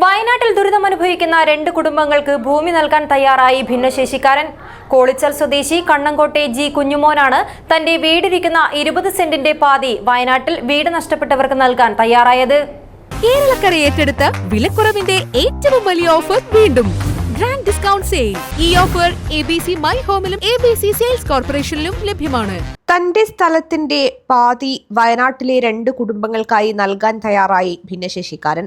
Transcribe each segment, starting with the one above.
വയനാട്ടിൽ ദുരിതമനുഭവിക്കുന്ന രണ്ട് കുടുംബങ്ങൾക്ക് ഭൂമി നൽകാൻ തയ്യാറായി ഭിന്നശേഷിക്കാരൻ. കോളിച്ചൽ സ്വദേശി കണ്ണങ്കോട്ടെ ജി കുഞ്ഞുമോനാണ് തന്റെ വീടിരിക്കുന്ന ഇരുപത് സെന്റിന്റെ പാതി വയനാട്ടിൽ വീട് നഷ്ടപ്പെട്ടവർക്ക് നൽകാൻ തയ്യാറായത്. കേരളക്കര ഏറ്റെടുത്ത വിലക്കുറവിന്റെ ഏറ്റവും വലിയ ഓഫർ വീണ്ടും. Grand discount sale. ഈ offer A B C my ഹോമിലും A B C sales കോർപ്പറേഷനിലും ലഭ്യമാണ്. തന്റെ സ്ഥലത്തിന്റെ പാതി വയനാട്ടിലെ രണ്ട് കുടുംബങ്ങൾക്കായി നൽകാൻ തയ്യാറായി ഭിന്നശേഷിക്കാരൻ.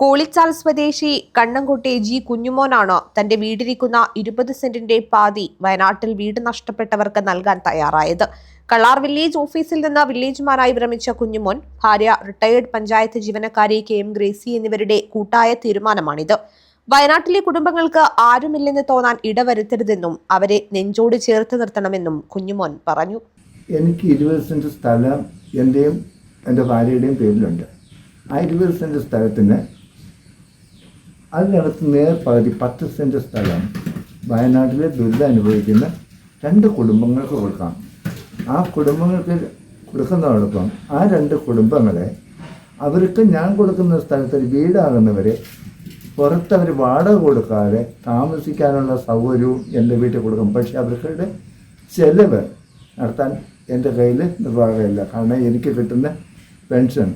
കോളിച്ചാൽ സ്വദേശി കണ്ണംകുട്ടി ജി കുഞ്ഞുമോനാണ്. തന്റെ വീടിരിക്കുന്ന ഇരുപത് സെന്റിന്റെ പാതി വയനാട്ടിൽ വീട് നഷ്ടപ്പെട്ടവർക്ക് നൽകാൻ തയ്യാറായത്. കള്ളാർ വില്ലേജ് ഓഫീസിൽ നിന്ന് വില്ലേജുമാരായി വിരമിച്ച കുഞ്ഞുമോൻ ഭാര്യ റിട്ടയേർഡ് പഞ്ചായത്ത് ജീവനക്കാരി കെ എം ഗ്രേസി എന്നിവരുടെ കൂട്ടായ തീരുമാനമാണിത്. വയനാട്ടിലെ കുടുംബങ്ങൾക്ക് ആരുമില്ലെന്ന് തോന്നാൻ ഇടവരുത്തരുതെന്നും അവരെ നെഞ്ചോട് ചേർത്ത് നിർത്തണമെന്നും കുഞ്ഞുമോൻ പറഞ്ഞു. എനിക്ക് ഇരുപത് സെന്റ് സ്ഥലം എന്റെയും എന്റെ ഭാര്യയുടെയും പേരിലുണ്ട്. ആ ഇരുപത് സെന്റ് സ്ഥലത്തിന് അതിനകത്ത് നേർപകുതി പത്ത് സെന്റ് സ്ഥലം വയനാട്ടിലെ ദുരിതം അനുഭവിക്കുന്ന രണ്ട് കുടുംബങ്ങൾക്ക് കൊടുക്കാം. ആ കുടുംബങ്ങൾക്ക് കൊടുക്കുന്നതോടൊപ്പം ആ രണ്ട് കുടുംബങ്ങളെ അവർക്ക് ഞാൻ കൊടുക്കുന്ന സ്ഥലത്ത് ഒരു വീടാകുന്നവരെ പുറത്ത് അവർ വാടക കൊടുക്കാതെ താമസിക്കാനുള്ള സൗകര്യവും എന്റെ വീട്ടിൽ കൊടുക്കും. പക്ഷേ അവരുടെ ചെലവ് നടത്താൻ എന്റെ കയ്യിൽ നിർവാഹമില്ല കാരണം എനിക്ക് കിട്ടുന്ന പെൻഷൻ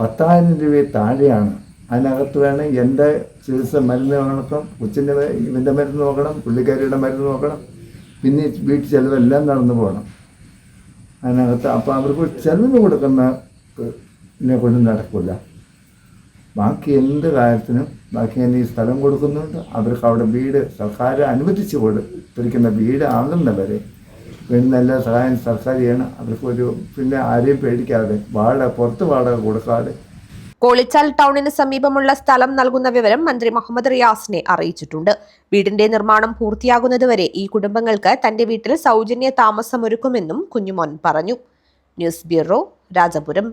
പത്തായിരം രൂപയെ താഴെയാണ്. അതിനകത്ത് വേണം എന്റെ ചികിത്സ മരുന്ന് നോക്കണം കൊച്ചിന്റെ ഇവന്റെ മരുന്ന് നോക്കണം പുള്ളിക്കാരിയുടെ മരുന്ന് നോക്കണം. പിന്നെ വീട്ടിൽ ചിലവെല്ലാം നടന്നു പോകണം. അതിനകത്ത് അപ്പോൾ അവർക്ക് ചിലവിന് കൊടുക്കുന്ന എന്നെ കൊണ്ട് നടക്കില്ല ബാക്കി എന്ത് കാര്യത്തിനും ബാക്കി ഞാൻ ഈ സ്ഥലം കൊടുക്കുന്നുണ്ട്. അവർക്ക് അവിടെ വീട് സർക്കാർ അനുവദിച്ചു കൊടുത്തിരിക്കുന്ന വീട് ആകുന്നവരെ വേണ്ടുന്ന എല്ലാ സഹായം സർക്കാർ ചെയ്യണം. അവർക്ക് ഒരു പിന്നെ ആരെയും പേടിക്കാതെ വാടക പുറത്ത് വാടക കൊടുക്കാതെ കോളിച്ചാൽ ടൗണിന് സമീപമുള്ള സ്ഥലം നൽകുന്ന വിവരം മന്ത്രി മുഹമ്മദ് റിയാസിനെ അറിയിച്ചിട്ടുണ്ട്. വീടിന്റെ നിർമ്മാണം പൂർത്തിയാകുന്നതുവരെ ഈ കുടുംബങ്ങൾക്ക് തന്റെ വീട്ടിൽ സൗജന്യ താമസമൊരുക്കുമെന്നും കുഞ്ഞുമോൻ പറഞ്ഞു. News bureau Rajapuram.